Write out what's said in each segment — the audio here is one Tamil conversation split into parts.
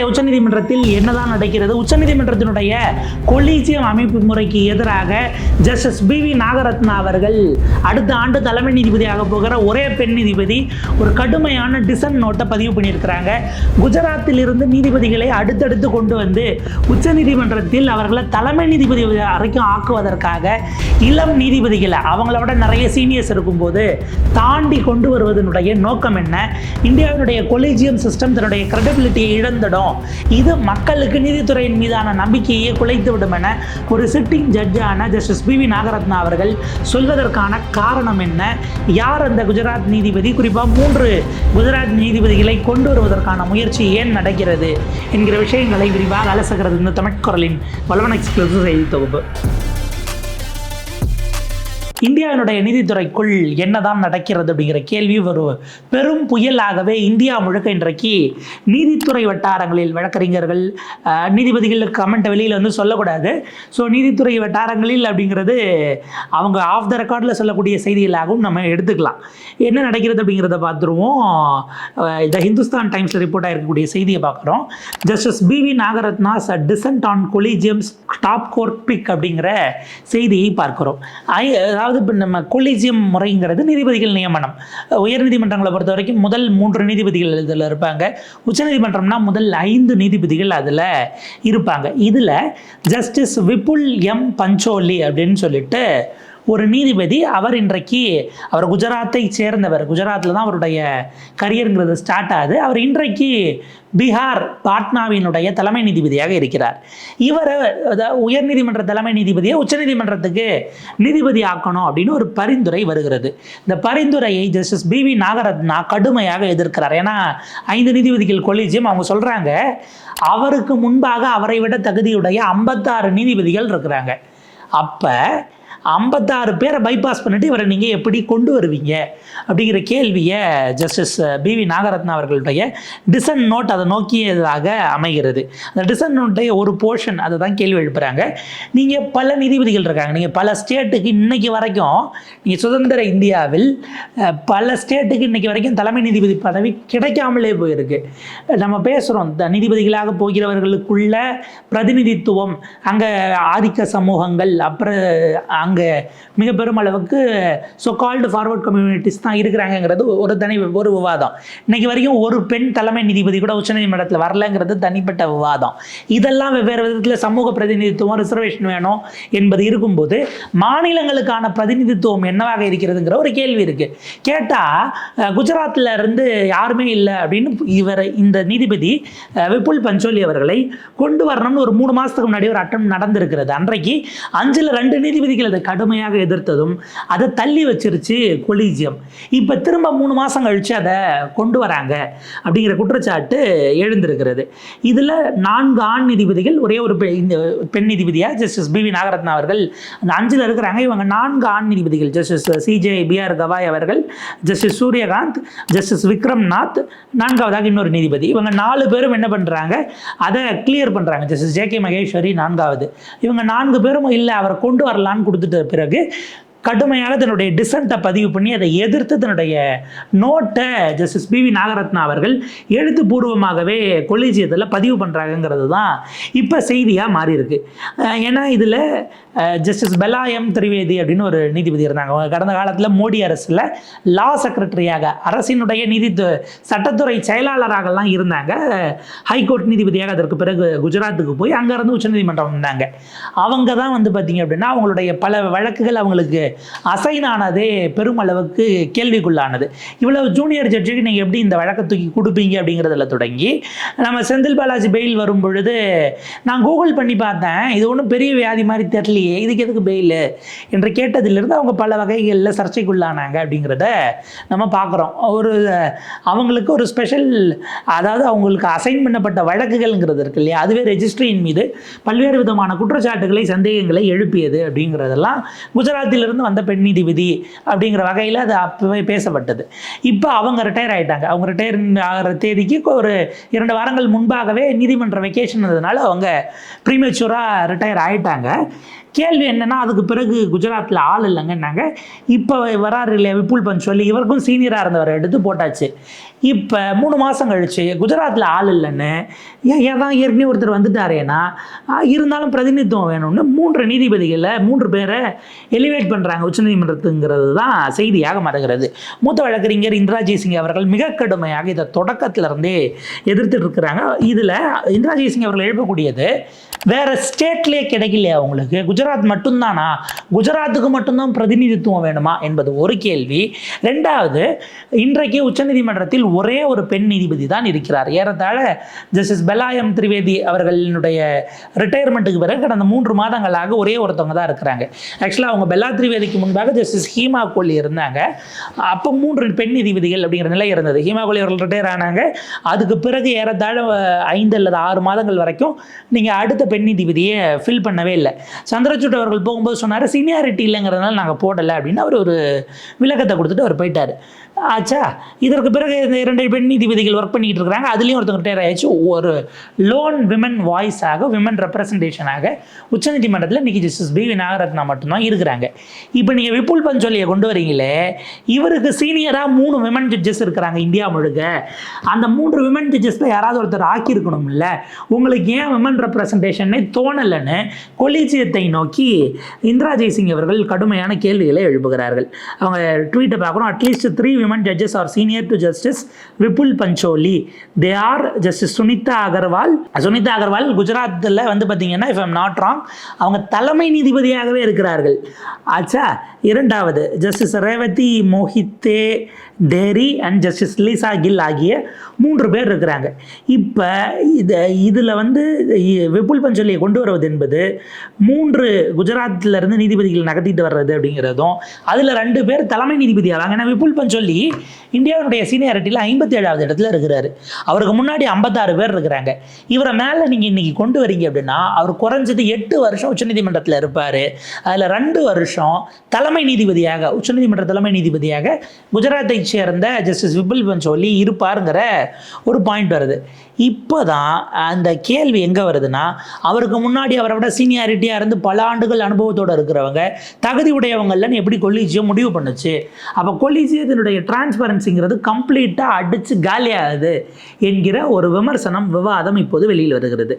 நம்முடைய உச்சநீதிமன்றத்தில் என்னதான் நடக்கிறது? உச்சநீதிமன்றத்தினுடைய கொலீஜியம் அமைப்பு முறைக்கு எதிராக ஜஸ்டிஸ் பி வி நாகரத்னா அவர்கள் அடுத்த ஆண்டு தலைமை நீதிபதியாக போகிற ஒரே பெண் நீதிபதி ஒரு கடுமையான டிசன் நோட்டை பதிவு பண்ணியிருக்கிறாங்க. குஜராத்தில் இருந்து நீதிபதிகளை அடுத்தடுத்து கொண்டு வந்து உச்சநீதிமன்றத்தில் அவர்களை தலைமை நீதிபதி வரைக்கும் ஆக்குவதற்காக இளம் நீதிபதிகளை அவங்களோட நிறைய சீனியர்ஸ் இருக்கும்போது தாண்டி கொண்டு வருவதனுடைய நோக்கம் என்ன? இந்தியாவினுடைய கொலீஜியம் சிஸ்டம் தன்னுடைய கிரெடிபிலிட்டியை இழந்துடும். இது மக்களுக்கு நீதித்துறையின் மீதான நம்பிக்கையை குலைத்துவிடும் என ஒரு சிட்டிங் ஜட்ஜான ஜஸ்டிஸ் பி வி நாகரத்னா அவர்கள் சொல்வதற்கான காரணம் என்ன? யார் அந்த குஜராத் நீதிபதி? குறிப்பாக மூன்று குஜராத் நீதிபதிகளை கொண்டு வருவதற்கான முயற்சி ஏன் நடக்கிறது? என்கிற விஷயங்களை விரிவாக அலசுகிறது இந்த தமிழ்குரலின் வளவன் எக்ஸ்பிரஸ் செய்தி தொகுப்பு. இந்தியாவினுடைய நீதித்துறைக்குள் என்னதான் நடக்கிறது அப்படிங்கிற கேள்வி ஒரு பெரும் புயலாகவே இந்தியா முழுக்க இன்றைக்கு நீதித்துறை வட்டாரங்களில் வழக்கறிஞர்கள் நீதிபதிகள் கமெண்ட்டை வெளியில் வந்து சொல்லக்கூடாது. ஸோ நீதித்துறை வட்டாரங்களில் அப்படிங்கிறது அவங்க ஆஃப் த ரெக்கார்டில் சொல்லக்கூடிய செய்திகளாகவும் நம்ம எடுத்துக்கலாம். என்ன நடக்கிறது அப்படிங்கிறத பார்த்துருவோம். த ஹிந்துஸ்தான் டைம்ஸில் ரிப்போர்ட் ஆகிருக்கக்கூடிய செய்தியை பார்க்குறோம். Justice B V Nagarathna's dissent on collegium's top court pick அப்படிங்கிற செய்தியை பார்க்குறோம். ஐ- அதாவது இப்போ நம்ம கொலிஜியம் முறைங்கிறது நீதிபதிகள் நியமனம். உயர்நீதிமன்றங்களை பொறுத்த வரைக்கும் முதல் மூன்று நீதிபதிகள் இதில் இருப்பாங்க. உச்சநீதிமன்றம்னா முதல் ஐந்து நீதிபதிகள் அதில் இருப்பாங்க. இதில் ஜஸ்டிஸ் விபுல் எம் பஞ்சோலி அப்படின்னு சொல்லிட்டு ஒரு நீதிபதி அவர் இன்றைக்கு அவர் குஜராத்தை சேர்ந்தவர். குஜராத்தில் தான் அவருடைய கரியருங்கிறது ஸ்டார்ட் ஆகுது. அவர் இன்றைக்கு பீகார் பாட்னாவினுடைய தலைமை நீதிபதியாக இருக்கிறார். இவர் அதாவது உயர்நீதிமன்ற தலைமை நீதிபதியை உச்சநீதிமன்றத்துக்கு நீதிபதி ஆக்கணும் அப்படின்னு ஒரு பரிந்துரை வருகிறது. இந்த பரிந்துரையை ஜஸ்டிஸ் பி வி நாகரத்னா கடுமையாக எதிர்க்கிறார். ஏன்னா ஐந்து நீதிபதிகள் கொலிஜியம் அவங்க சொல்கிறாங்க அவருக்கு முன்பாக அவரை விட தகுதியுடைய ஐம்பத்தாறு நீதிபதிகள் இருக்கிறாங்க. அப்போ ஐம்பத்தாறு பேரை பைபாஸ் பண்ணிட்டு இவரை நீங்கள் எப்படி கொண்டு வருவீங்க? அப்படிங்கிற கேள்வியை ஜஸ்டிஸ் பி வி நாகரத்னா அவர்களுடைய டிசன் நோட் அதை நோக்கியதாக அமைகிறது. அந்த டிசன் நோட்டுடைய ஒரு போர்ஷன் அதை தான் கேள்வி எழுப்புகிறாங்க நீங்கள் பல நீதிபதிகள் இருக்காங்க. நீங்கள் பல ஸ்டேட்டுக்கு இன்னைக்கு வரைக்கும் நீங்கள் சுதந்திர இந்தியாவில் பல ஸ்டேட்டுக்கு இன்னைக்கு வரைக்கும் தலைமை நீதிபதி பதவி கிடைக்காமலே போயிருக்கு. நம்ம பேசுகிறோம் நீதிபதிகளாக போகிறவர்களுக்குள்ள பிரதிநிதித்துவம் அங்கே ஆதிக்க சமூகங்கள் அப்புறம் அங்கே மிக பெருமளவுக்கு ஸோ கால்டு ஃபார்வர்ட் கம்யூனிட்டிஸ் தான் இருக்கிறாங்கங்கிறது ஒரு தனி ஒரு விவாதம். இன்னைக்கு வரைக்கும் ஒரு பெண் தலைமை நீதிபதி கூட உச்சநீதிமன்றத்தில் வரலங்கிறது தனிப்பட்ட விவாதம். இதெல்லாம் வெவ்வேறு விதத்தில் சமூக பிரதிநிதித்துவம் ரிசர்வேஷன் வேணும் என்பது இருக்கும்போது மாநிலங்களுக்கான பிரதிநிதித்துவம் என்னவாக இருக்கிறதுங்கிற ஒரு கேள்வி இருக்கு. கேட்டால் குஜராத்தில் இருந்து யாருமே இல்லை அப்படின்னு இவர் இந்த நீதிபதி விபுல் பஞ்சோலி அவர்களை கொண்டு வரணும்னு ஒரு மூணு மாதத்துக்கு முன்னாடி ஒரு அட்டம் நடந்திருக்கிறது. அன்றைக்கு அஞ்சில் ரெண்டு நீதிபதிகள் அதை கடுமையாக எதிர்த்ததும் அதை தள்ளி வச்சிருச்சு கொலீஜியம். இப்போ திரும்ப மூணு மாதம் கழித்து அதை கொண்டு வராங்க அப்படிங்கிற குற்றச்சாட்டு எழுந்திருக்கிறது. இதில் நான்கு ஆண் நீதிபதிகள் ஒரே ஒரு இந்த பெண் நீதிபதியாக ஜஸ்டிஸ் பி வி நாகரத்னா அவர்கள். அந்த அஞ்சில் இருக்கிறாங்க. இவங்க நான்கு ஆண் நீதிபதிகள் ஜஸ்டிஸ் சிஜே பிஆர் கவாய் அவர்கள் ஜஸ்டிஸ் சூரியகாந்த் ஜஸ்டிஸ் விக்ரம் நாத் நான்காவதாக இன்னொரு நீதிபதி. இவங்க நாலு பேரும் என்ன பண்ணுறாங்க அதை கிளியர் பண்ணுறாங்க ஜஸ்டிஸ் ஜே கே மகேஸ்வரி நான்காவது. இவங்க நான்கு பேரும் இல்லை அவரை கொண்டு வரலான்னு கொடுத்துட்டு பிறகு கடுமையாக தன்னுடைய டிசன்ட்டை பதிவு பண்ணி அதை எதிர்த்து தன்னுடைய நோட்டை ஜஸ்டிஸ் பி வி நாகரத்னா அவர்கள் எழுத்துப்பூர்வமாகவே கொலிஜியத்தில் பதிவு பண்ணுறாங்கங்கிறது தான் இப்போ செய்தியாக மாறி இருக்கு ஏன்னா இதில் ஜஸ்டிஸ் பெலாயம் திரிவேதி அப்படின்னு ஒரு நீதிபதி இருந்தாங்க. அவங்க கடந்த காலத்தில் மோடி அரசில் லா செக்ரட்டரியாக அரசினுடைய நீதி சட்டத்துறை செயலாளராகலாம் இருந்தாங்க. ஹைகோர்ட் நீதிபதியாக அதற்கு பிறகு குஜராத்துக்கு போய் அங்கேருந்து உச்சநீதிமன்றம் வந்தாங்க. அவங்க தான் வந்து பார்த்தீங்க அப்படின்னா அவங்களுடைய பல வழக்குகள் அவங்களுக்கு அசைன் ஆனதே பெருமளவுக்கு கேள்விக்குள்ளானது. இவ்வளவு ஜூனியர் ஜட்ஜுக்கு நீங்கள் எப்படி இந்த வழக்கை தூக்கி கொடுப்பீங்க அப்படிங்கிறதுல தொடங்கி நம்ம செந்தில் பாலாஜி பெயில் வரும் பொழுது நான் கூகுள் பண்ணி பார்த்தேன். இது ஒன்றும் பெரிய வியாதி மாதிரி தெரியலையே இதுக்கு எதுக்கு பெயில் என்று கேட்டதிலிருந்து அவங்க பல வகைகளில் சர்ச்சைக்குள்ளானாங்க அப்படிங்கிறத நம்ம பார்க்குறோம். ஒரு அவங்களுக்கு ஒரு ஸ்பெஷல் அதாவது அவங்களுக்கு அசைன் பண்ணப்பட்ட வழக்குகள்ங்கிறது இருக்கு இல்லையா அதுவே ரெஜிஸ்ட்ரியின் மீது பல்வேறு விதமான குற்றச்சாட்டுகளை சந்தேகங்களை எழுப்பியது அப்படிங்கிறதெல்லாம் குஜராத்திலிருந்து வந்த பெண் நீதிபதி அப்படிங்கிற வகையில் அது அப்பவே பேசப்பட்டது. இப்போ அவங்க ரிட்டையர் ஆயிட்டாங்க. அவங்க ரிட்டையர் ஆகிற தேதிக்கு ஒரு இரண்டு வாரங்கள் முன்பாகவே நீதிமன்ற வெக்கேஷன் இருந்ததுனால அவங்க ப்ரீமெச்சூராக ரிட்டையர் ஆயிட்டாங்க. கேள்வி என்னென்னா அதுக்கு பிறகு குஜராத்தில் ஆள் இல்லைங்கன்னாங்க. இப்போ வராரு இல்லையா விப்புல் சொல்லி இவருக்கும் சீனியராக இருந்தவரை எடுத்து போட்டாச்சு. இப்போ மூணு மாதம் கழிச்சு குஜராத்தில் ஆள் இல்லைன்னு ஏன் தான் ஏற்கனவே ஒருத்தர் வந்துட்டாரேனா இருந்தாலும் பிரதிநிதித்துவம் வேணும்னு மூன்று நீதிபதிகளை மூன்று பேரை எலிவேட் பண்ணுறாங்க உச்சநீதிமன்றத்துங்கிறது தான் செய்தியாக மாறுகிறது. மூத்த வழக்கறிஞர் இந்திரா ஜெய்சிங் அவர்கள் மிக கடுமையாக இதை தொடக்கத்திலிருந்தே எதிர்த்துட்டு இருக்கிறாங்க. இதில் இந்திரா ஜெய்சிங் அவர்கள் எழுப்பக்கூடியது வேறு ஸ்டேட்லேயே கிடைக்கலையா உங்களுக்கு? குஜராத் மட்டும்தானா? குஜராத்துக்கு மட்டும்தான் பிரதிநிதித்துவம் வேணுமா என்பது ஒரு கேள்வி. ரெண்டாவது இன்றைக்கு உச்சநீதிமன்றத்தில் ஒரே ஒரு பெண் நீதிபதி தான் இருக்கிறார். ஏறத்தாழ ஜஸ்டிஸ் பெலாயம் திரிவேதி அவர்களினுடைய ரிட்டையர்மெண்ட்டுக்கு பிறகு கடந்த மூன்று மாதங்களாக ஒரே ஒருத்தவங்க தான் இருக்கிறாங்க. ஆக்சுவலாக அவங்க பெல்லா திரிவேதிக்கு முன்பாக ஜஸ்டிஸ் ஹீமா கோலி இருந்தாங்க. அப்போ மூன்று பெண் நீதிபதிகள் அப்படிங்கிற நிலை இருந்தது. ஹீமா கோலி அவர்கள் ரிட்டையர் ஆனாங்க. அதுக்கு பிறகு ஏறத்தாழ ஐந்து அல்லது ஆறு மாதங்கள் வரைக்கும் நீங்கள் அடுத்த பெண் நீதிபதியை ஃபில் பண்ணவே இல்லை. சந்திரசூட் அவர்கள் போகும்போது சொன்னார் சீனியாரிட்டி இல்லைங்கிறதுனால நாங்கள் போடலை அப்படின்னு அவர் ஒரு விளக்கத்தை கொடுத்துட்டு அவர் போயிட்டார். ஆச்சா இதற்கு பிறகு இந்த இரண்டு பெண் நீதிபதிகள் ஒர்க் பண்ணிக்கிட்டு இருக்கிறாங்க. அதுலேயும் ஒருத்தங்க டேர் ஆயிடுச்சு. ஒரு லோன் விமன் வாய்ஸாக விமன் ரெப்ரசன்டேஷனாக உச்சநீதிமன்றத்தில் இன்னைக்கு ஜஸ்டிஸ் பி வி நாகரத்னா மட்டும்தான் இருக்கிறாங்க. இப்போ நீங்கள் விப்புல் பஞ்சோலியை கொண்டு வரீங்களே இவருக்கு சீனியராக மூணு விமன் ஜட்ஜஸ் இருக்கிறாங்க இந்தியா முழுக்க. அந்த மூன்று விமன் ஜட்ஜஸில் யாராவது ஒருத்தர் ஆக்கியிருக்கணும்ல உங்களுக்கு ஏன் விமன் ரெப்ரசன்டேஷனே தோணலைன்னு கொலீஜியத்தை நோக்கி இந்திரா ஜெய்சிங் அவர்கள் கடுமையான கேள்விகளை எழுப்புகிறார்கள். அவங்க ட்வீட்டை பார்க்குறோம் at least three women judges are senior to justice Vipul Pancholi they are justice Sunita Agarwal Sunita Agarwal குஜராத்தில் வந்து பார்த்தீங்கன்னா இஃப் எம் நாட் ராங் அவங்க தலைமை நீதிபதியாகவே இருக்கிறார்கள். ஆச்சா இரண்டாவது justice Revathi Mohite Dere and justice Lisa Gill ஆகிய மூன்று பேர் இருக்கிறாங்க. இப்போ இது இதில் வந்து விபுல் பஞ்சோலியை கொண்டு வருவது என்பது மூன்று குஜராத்தில் இருந்து நீதிபதிகள் நகர்த்திட்டு வர்றது அப்படிங்கிறதும் அதில் ரெண்டு பேர் தலைமை நீதிபதி ஆவாங்க ஏன்னா விபுல் பஞ்சொல்லி இந்தியாவுடைய சீனியாரிட்டியில் ஐம்பத்தி ஏழாவது இடத்துல இருக்கிறாரு. அவருக்கு முன்னாடி ஐம்பத்தாறு பேர் இருக்கிறாங்க. இவரை மேலே நீங்கள் இன்னைக்கு கொண்டு வரீங்க அப்படின்னா அவர் குறைஞ்சது எட்டு வருஷம் உச்சநீதிமன்றத்தில் இருப்பார். அதில் ரெண்டு வருஷம் தலைமை நீதிபதியாக உச்சநீதிமன்ற தலைமை நீதிபதியாக குஜராத்தை சேர்ந்த ஜஸ்டிஸ் விபுல் பஞ்சோலி இருப்பாருங்கிற ஒரு பாயிண்ட் வருது. இப்போ தான் அந்த கேள்வி எங்கே வருதுன்னா அவருக்கு முன்னாடி அவரை விட சீனியாரிட்டியாக இருந்து பல ஆண்டுகள் அனுபவத்தோடு இருக்கிறவங்க தகுதி உடையவங்கள்லன்னு எப்படி கொலீஜியம் முடிவு பண்ணுச்சு. அப்போ கொலீஜியத்தினுடைய டிரான்ஸ்பரன்சிங்கிறது கம்ப்ளீட்டாக அடித்து காலியாகுது என்கிற ஒரு விமர்சனம் விவாதம் இப்போது வெளியில் வருகிறது.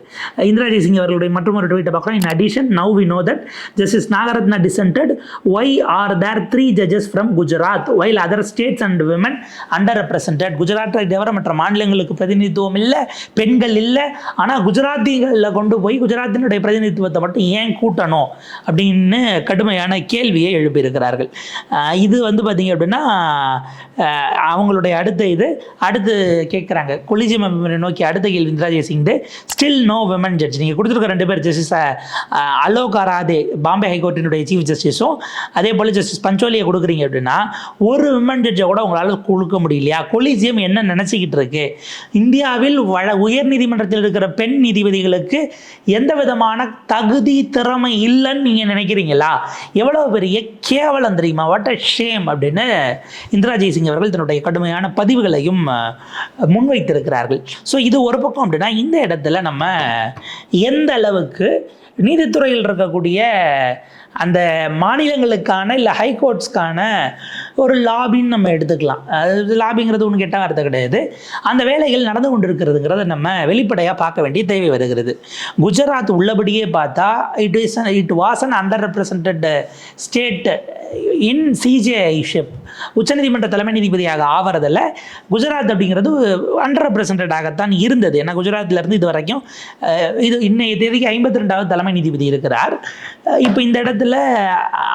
இந்திராஜி சிங் அவர்களுடைய மற்றொரு ட்வீட்டை பார்க்குறோம். In addition now we know that justice Nagarathna dissented why are there three judges from Gujarat while other states and women under represented குஜராத்தை தவிர மற்ற மாநிலங்களுக்கு பிரதிநிதித்துவம் இல்லை பெண்கள் இல்லை. ஆனால் குஜராத்திகளில் கொண்டு போய் குஜராத்தினுடைய பிரதிநிதித்துவத்தை மட்டும் ஏன் கூட்டணும் அப்படின்னு கடுமையான கேள்வியை எழுப்பியிருக்கிறார்கள். இது வந்து பார்த்திங்க அப்படின்னா அவங்களுடைய அடுத்த இது அடுத்து கேட்குறாங்க. கொலிஜியம் நோக்கி அடுத்த கேள்வி Indira Jaising still no women judge நீங்கள் கொடுத்துருக்க ரெண்டு பேர் ஜஸ்டிஸ் அலோக் அராதே பாம்பே ஹைகோர்ட்டினுடைய சீஃப் ஜஸ்டிஸும் அதே போல் ஜஸ்டிஸ் பஞ்சோலியை கொடுக்குறீங்க அப்படின்னா ஒரு விமன் ஜட்ஜை கூட உங்களால் கொடுக்க முடியலையா? கொலிஜியம் என்ன நினச்சிக்கிட்டு இருக்கு? இந்தியாவில் வழ உயர் நீதிமன்றத்தில் இருக்கிற பெண் நீதிபதிகளுக்கு எந்த விதமான தகுதி திறமை இல்லைன்னு நீங்கள் நினைக்கிறீங்களா? எவ்வளோ பெரிய கேவலம் தெரியுமா? வாட் அ ஷேம் அப்படின்னு இந்திரா ஜெய்சிங் அவர்கள் தன்னுடைய கடுமையான பதிவுகளையும் முன்வைத்திருக்கிறார்கள். ஸோ இது ஒரு பக்கம் அப்படின்னா இந்த இடத்துல நம்ம எந்த அளவுக்கு நீதித்துறையில் இருக்கக்கூடிய அந்த மாநிலங்களுக்கான இல்லை ஹைகோர்ட்ஸ்க்கான ஒரு லாபின்னு நம்ம எடுத்துக்கலாம். அது லாபிங்கிறது ஒன்று கெட்ட வார்த்தை கிடையாது. அந்த வேலைகள் நடந்து கொண்டிருக்கிறதுங்கிறத நம்ம வெளிப்படையாக பார்க்க வேண்டிய தேவை வருகிறது. குஜராத் உள்ளபடியே பார்த்தா it is it was an under represented state in CJIship உச்சநீதிமன்ற தலைமை நீதிபதியாக ஆவறதில் குஜராத் அப்படிங்கிறது அண்டர் ரெப்ரசன்டாகத்தான் இருந்தது. ஏன்னா குஜராத்ல இருந்து இது வரைக்கும் இது இன்னைய தேதிக்கு ஐம்பத்தி ரெண்டாவது தலைமை நீதிபதி இருக்கிறார். இப்போ இந்த இடத்துல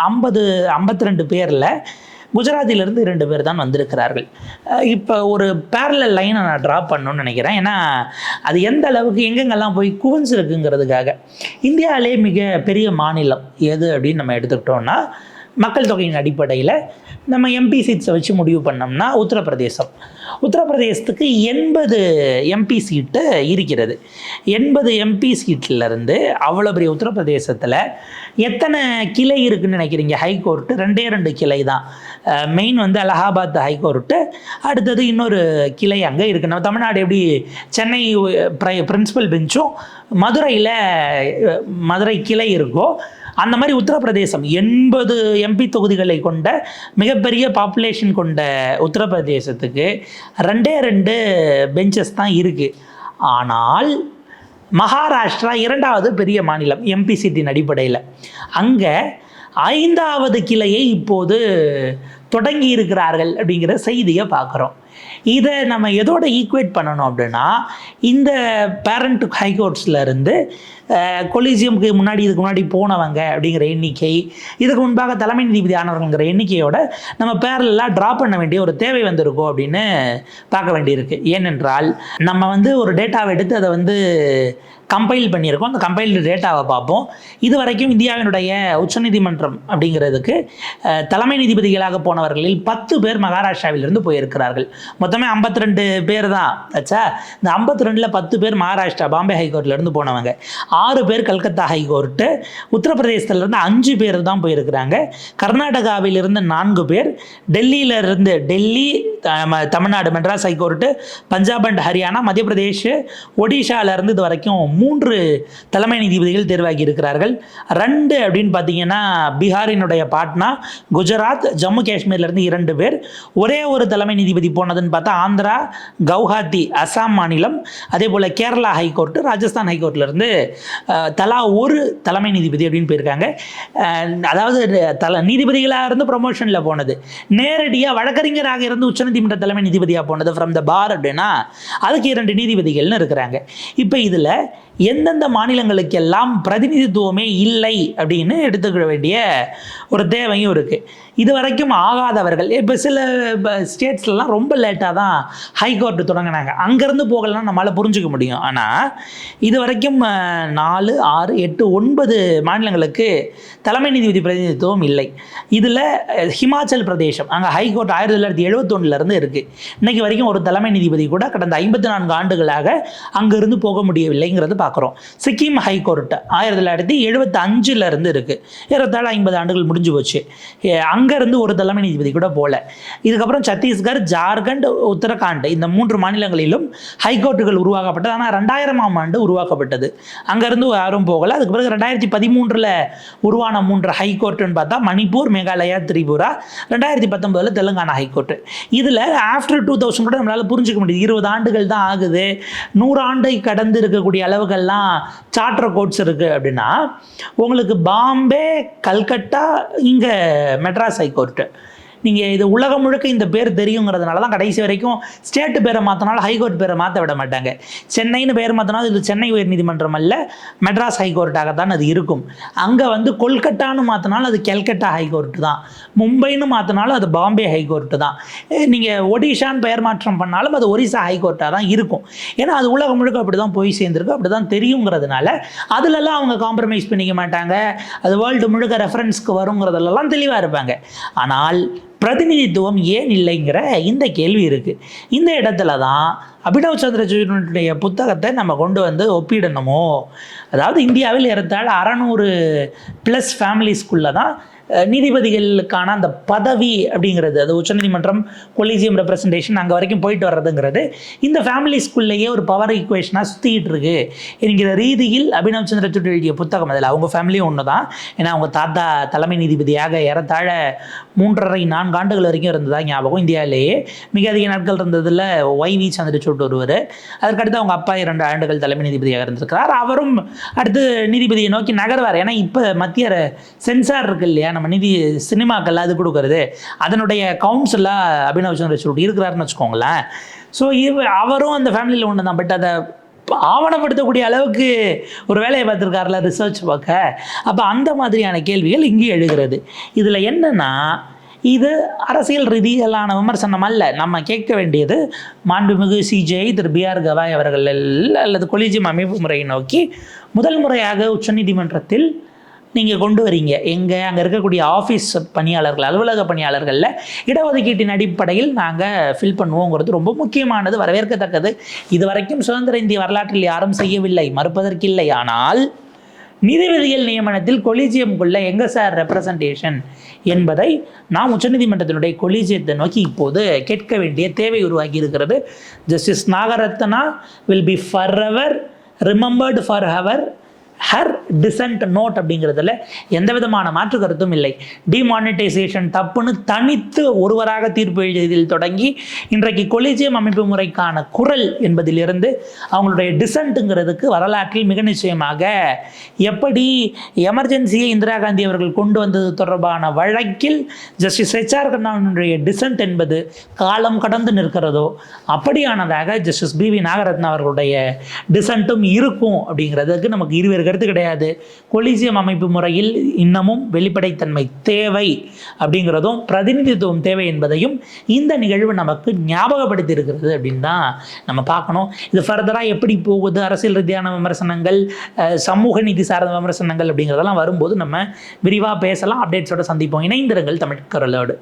ஐம்பது ஐம்பத்தி ரெண்டு பேரில் குஜராத்திலிருந்து இரண்டு பேர் தான் வந்திருக்கிறார்கள். இப்போ ஒரு பேரல லைனை நான் ட்ரா பண்ணணும்னு நினைக்கிறேன். ஏன்னா அது எந்த அளவுக்கு எங்கெங்கெல்லாம் போய் குவிஞ்சிருக்குங்கிறதுக்காக இந்தியாவிலே மிக பெரிய மாநிலம் எது அப்படின்னு நம்ம எடுத்துக்கிட்டோம்னா மக்கள் தொகையின் அடிப்படையில் நம்ம எம்பி சீட்ஸை வச்சு முடிவு பண்ணோம்னா உத்தரப்பிரதேசம். உத்தரப்பிரதேசத்துக்கு எண்பது எம்பி சீட்டு இருக்கிறது. எண்பது எம்பி சீட்லேருந்து அவ்வளோ பெரிய உத்தரப்பிரதேசத்தில் எத்தனை கிளை இருக்குன்னு நினைக்கிறீங்க? ஹைகோர்ட்டு ரெண்டே ரெண்டு கிளை தான். மெயின் வந்து அலகாபாத் ஹைகோர்ட்டு அடுத்தது இன்னொரு கிளை அங்கே இருக்குது நம்ம தமிழ்நாடு எப்படி சென்னை பிரின்சிபல் பெஞ்சும் மதுரையில் மதுரை கிளை இருக்கோ அந்த மாதிரி உத்தரப்பிரதேசம் எண்பது எம்பி தொகுதிகளை கொண்ட மிகப்பெரிய பாப்புலேஷன் கொண்ட உத்தரப்பிரதேசத்துக்கு ரெண்டே ரெண்டு பெஞ்சஸ் தான் இருக்குது ஆனால் மகாராஷ்டிரா இரண்டாவது பெரிய மாநிலம் எம்பி சீட்டின் அடிப்படையில். அங்கே ஐந்தாவது கிளையை இப்போது தொடங்கி இருக்கிறார்கள் அப்படிங்கிற செய்தியை பார்க்குறோம். இதை நம்ம எதோட ஈக்குவேட் பண்ணணும் அப்படின்னா இந்த பேரண்ட் ஹைகோர்ட்ஸில் இருந்து முன்னாடி இதுக்கு முன்னாடி போனவங்க அப்படிங்கிற எண்ணிக்கை இதுக்கு முன்பாக தலைமை நீதிபதி ஆனவர்கள்ங்கிற எண்ணிக்கையோட நம்ம பேரலாம் ட்ரா பண்ண வேண்டிய ஒரு தேவை வந்திருக்கும் அப்படின்னு பார்க்க வேண்டியிருக்கு. ஏனென்றால் நம்ம வந்து ஒரு டேட்டாவை எடுத்து அதை வந்து கம்பைல் பண்ணியிருக்கோம். அந்த கம்பைல்டு டேட்டாவை பார்ப்போம். இது வரைக்கும் இந்தியாவினுடைய உச்சநீதிமன்றம் அப்படிங்கிறதுக்கு தலைமை நீதிபதிகளாக போனவர்களில் பத்து பேர் மகாராஷ்டிராவிலிருந்து போயிருக்கிறார்கள். மொத்தமே 52 ரெண்டு பேர் தான். ஆச்சா இந்த 52 ரெண்டில் பத்து பேர் மகாராஷ்டிரா பாம்பே ஹைகோர்ட்லேருந்து போனவங்க. ஆறு பேர் கல்கத்தா ஹைகோர்ட்டு உத்தரப்பிரதேசத்துலேருந்து அஞ்சு பேர் தான் போயிருக்கிறாங்க. கர்நாடகாவிலிருந்து நான்கு பேர் டெல்லியிலிருந்து டெல்லி தமிழ்நாடு மெட்ராஸ் ஹைகோர்ட்டு பஞ்சாப் அண்ட் ஹரியானா மத்திய பிரதேஷ் ஒடிஷாவிலேருந்து இது வரைக்கும் மூன்று தலைமை நீதிபதிகள் தேர்வாகி இருக்கிறார்கள். ரெண்டு அப்படின்னு பார்த்தீங்கன்னா பீகாரினுடைய பாட்னா குஜராத் ஜம்மு காஷ்மீர்லேருந்து இரண்டு பேர். ஒரே ஒரு தலைமை நீதிபதி போனதுன்னு பார்த்தா ஆந்திரா கவுஹாத்தி அசாம் மாநிலம் அதே போல் கேரளா ஹைகோர்ட்டு ராஜஸ்தான் ஹைகோர்ட்லேருந்து தலா ஒரு தலைமை நீதிபதி அப்படின்னு போயிருக்காங்க. அஹ், அதாவது தல நீதிபதிகளாக இருந்து ப்ரொமோஷனில் போனது. நேரடியாக வழக்கறிஞராக இருந்து உச்சநீதிமன்ற தலைமை நீதிபதியாக போனது ஃப்ரம் த பார் அப்படின்னா அதுக்கு இரண்டு நீதிபதிகள்னு இருக்கிறாங்க. இப்போ இதில் எந்தெந்த மாநிலங்களுக்கெல்லாம் பிரதிநிதித்துவமே இல்லை அப்படின்னு எடுத்துக்க வேண்டிய ஒரு தேவையும் இருக்குது இது வரைக்கும் ஆகாதவர்கள் இப்போ சில ஸ்டேட்ஸ்லலாம் ரொம்ப லேட்டாக தான் ஹைகோர்ட் தொடங்கினாங்க. அங்கேருந்து போகலாம் நம்மளால் புரிஞ்சுக்க முடியும். ஆனால் இது வரைக்கும் நாலு ஆறு எட்டு ஒன்பது மாநிலங்களுக்கு தலைமை நீதிபதி பிரதிநிதித்துவம் இல்லை. இதில் ஹிமாச்சல் பிரதேசம் அங்கே ஹைகோர்ட் ஆயிரத்தி தொள்ளாயிரத்தி எழுபத்தொன்னுலேருந்து இருக்குது இன்றைக்கு வரைக்கும் ஒரு தலைமை நீதிபதி கூட கடந்த ஐம்பத்தி நான்கு ஆண்டுகளாக அங்கேருந்து போக முடியவில்லைங்கிறது பார்க்குறோம். சிக்கிம் ஹைகோர்ட் ஆயிரத்தி தொள்ளாயிரத்தி எழுபத்தி அஞ்சுல இருந்து இருக்குது ஏறத்தாழ ஐம்பது ஆண்டுகள் முடிஞ்சு போச்சு. அங்கேருந்து ஒரு தலைமை நீதிபதி கூட போகல இதுக்கப்புறம் சத்தீஸ்கர் ஜார்க்கண்ட் உத்தரகாண்ட் இந்த மூன்று மாநிலங்களிலும் ஹைகோர்ட்டுகள் உருவாக்கப்பட்டது. ஆனால் ரெண்டாயிரமாம் ஆண்டு உருவாக்கப்பட்டது. அங்கேருந்து யாரும் போகலை. அதுக்கு பிறகு ரெண்டாயிரத்தி பதிமூன்றில் உருவான மூன்று ஹைகோர்ட்டுன்னு பார்த்தா மணிப்பூர் மேகாலயா திரிபுரா ரெண்டாயிரத்தி பத்தொம்போதில் தெலுங்கானா ஹைகோர்ட்டு இதில் ஆஃப்டர் டூ தௌசண்ட் கூட நம்மளால் புரிஞ்சுக்க முடியுது. இருபது ஆண்டுகள் தான் ஆகுது. நூறு ஆண்டை கடந்து இருக்கக்கூடிய எல்லாம் சார்ட்டர் கோட்ஸ் இருக்குது அப்படின்னா உங்களுக்கு பாம்பே கல்கட்டா இங்கே மெட்ராஸ் ஹைகோர்ட்டு நீங்கள் இது உலகம் முழுக்க இந்த பேர் தெரியுங்கிறதுனால தான் கடைசி வரைக்கும் ஸ்டேட்டு பேரை மாற்றினாலும் ஹைகோர்ட் பேரை மாற்ற விட மாட்டாங்க. சென்னைன்னு பேர் மாற்றினாலும் இது சென்னை உயர்நீதிமன்றம் அல்ல மெட்ராஸ் ஹைகோர்ட்டாக தான் அது இருக்கும். அங்கே வந்து கொல்கட்டான்னு மாற்றினாலும் அது கல்கட்டா ஹைகோர்ட்டு தான். மும்பைன்னு மாற்றினாலும் அது பாம்பே ஹைகோர்ட்டு தான். நீங்கள் ஒடிஷான்னு பெயர் மாற்றம் பண்ணாலும் அது ஒரிசா ஹைகோர்ட்டாக தான் இருக்கும். ஏன்னா அது உலகம் முழுக்க அப்படி தான் போய் சேர்ந்துருக்கு அப்படி தான் தெரியுங்கிறதுனால அதுலலாம் அவங்க காம்ப்ரமைஸ் பண்ணிக்க மாட்டாங்க. அது வேர்ல்டு முழுக்க ரெஃபரன்ஸ்க்கு வருங்கிறதுலலாம் தெளிவாக இருப்பாங்க. ஆனால் பிரதிநிதித்துவம் ஏன் இல்லைங்கிற இந்த கேள்வி இருக்குது இந்த இடத்துல தான் அபினவ் சந்திரசூரியனுடைய புத்தகத்தை நம்ம கொண்டு வந்து ஒப்பிடணுமோ? அதாவது இந்தியாவில் இருந்தால் அறநூறு ப்ளஸ் ஃபேமிலிஸ்குள்ளே தான் நீதிபதிகளுக்கான அந்த பதவி அப்படிங்கிறது அது உச்சநீதிமன்றம் கொலிஜியம் ரெப்ரசன்டேஷன் அங்கே வரைக்கும் போயிட்டு வர்றதுங்கிறது இந்த ஃபேமிலிஸ்குள்ளேயே ஒரு பவர் ஈக்குவேஷனாக சுற்றிக்கிட்டு இருக்கு. என்கிற ரீதியில் அபினவ் சந்திரசூட் எழுதிய புத்தகம் அதில் அவங்க ஃபேமிலியும் ஒன்று தான் ஏன்னா அவங்க தாத்தா தலைமை நீதிபதியாக ஏறத்தாழ மூன்றரை நான்கு ஆண்டுகள் வரைக்கும் இருந்ததா ஞாபகம் இந்தியாவிலேயே. மிக அதிக நாட்கள் இருந்ததில் ஒய் வி சந்திரசூட் ஒருவர். அதற்கடுத்து அவங்க அப்பா இரண்டு ஆண்டுகள் தலைமை நீதிபதியாக இருந்திருக்கிறார். அவரும் அடுத்து நீதிபதியை நோக்கி நகர்வார். ஏன்னா இப்போ மத்திய சென்சார் இருக்கு இல்லையா நம்ம நிதி சினிமாக்கள் அது கொடுக்கறது. அதனுடைய கவுன்சிலாக அபினவ் சந்திரசூட் இருக்கிறாருன்னு வச்சுக்கோங்களேன். ஸோ இவ அவரும் அந்த ஃபேமிலியில் ஒன்று தான். பட் அதை ஆவணப்படுத்தக்கூடிய அளவுக்கு ஒரு வேலையை பார்த்துருக்காருல ரிசர்ச் பார்க்க அப்போ அந்த மாதிரியான கேள்விகள் இங்கே எழுகிறது. இதில் என்னென்னா இது அரசியல் ரீதியிலான விமர்சனம் அல்ல. நம்ம கேட்க வேண்டியது மாண்புமிகு CJI Thiru B R Gavai அவர்கள் அல்லது கொலிஜியம் அமைப்பு முறையை நோக்கி முதல் முறையாக உச்சநீதிமன்றத்தில் நீங்கள் கொண்டு வரீங்க. எங்கே அங்கே இருக்கக்கூடிய ஆஃபீஸ் பணியாளர்கள் அலுவலக பணியாளர்களில் இடஒதுக்கீட்டின் அடிப்படையில் நாங்கள் ஃபில் பண்ணுவோங்கிறது ரொம்ப முக்கியமானது வரவேற்கத்தக்கது. இது வரைக்கும் சுதந்திர இந்திய வரலாற்றில் யாரும் செய்யவில்லை மறுப்பதற்கில்லை. ஆனால் நீதிபதிகள் நியமனத்தில் கொலிஜியம்குள்ள எங்க சார் ரெப்ரசன்டேஷன் என்பதை நாம் உச்சநீதிமன்றத்தினுடைய கொலிஜியத்தை நோக்கி இப்போது கேட்க வேண்டிய தேவை உருவாகி இருக்கிறது. Justice Nagarathna will be forever remembered for our her dissent note அப்படிங்கிறதுல எந்த விதமான மாற்று கருத்தும் இல்லை. டிமானிட்டைசேஷன் தப்புன்னு தனித்து ஒருவராக தீர்ப்பு எழுதியதில் தொடங்கி இன்றைக்கு கொலிஜியம் அமைப்பு முறைக்கான குரல் என்பதிலிருந்து அவங்களுடைய டிசன்ட்டுங்கிறதுக்கு வரலாற்றில் மிக நிச்சயமாக எப்படி எமர்ஜென்சியை இந்திரா காந்தி அவர்கள் கொண்டு வந்தது தொடர்பான வழக்கில் ஜஸ்டிஸ் ஹெச்ஆர் கண்ணாவினுடைய டிசன்ட் என்பது காலம் கடந்து நிற்கிறதோ அப்படியானதாக ஜஸ்டிஸ் பி வி நாகரத்னா அவர்களுடைய டிசன்ட்டும் இருக்கும் அப்படிங்கிறதுக்கு நமக்கு இருவேறு கருத்து கிடையாது. கொலிசியம் அமைப்பு முறையில் இன்னமும் வெளிப்படைத்தன்மை தேவை அப்படிங்கிறதும் பிரதிநிதித்துவம் தேவை என்பதையும் இந்த நிகழ்வு நமக்கு ஞாபகப்படுத்தி இருக்கிறது அப்படின்னு தான் நம்ம பார்க்கணும். இது ஃபர்தராக எப்படி போகுது அரசியல் ரீதியான விமர்சனங்கள் சமூக நீதி சார்ந்த விமர்சனங்கள் அப்படிங்கிறதெல்லாம் வரும்போது நம்ம விரிவாக பேசலாம் அப்டேட்ஸோட சந்திப்போம். இணைந்திருங்கள் தமிழ் குரலோடு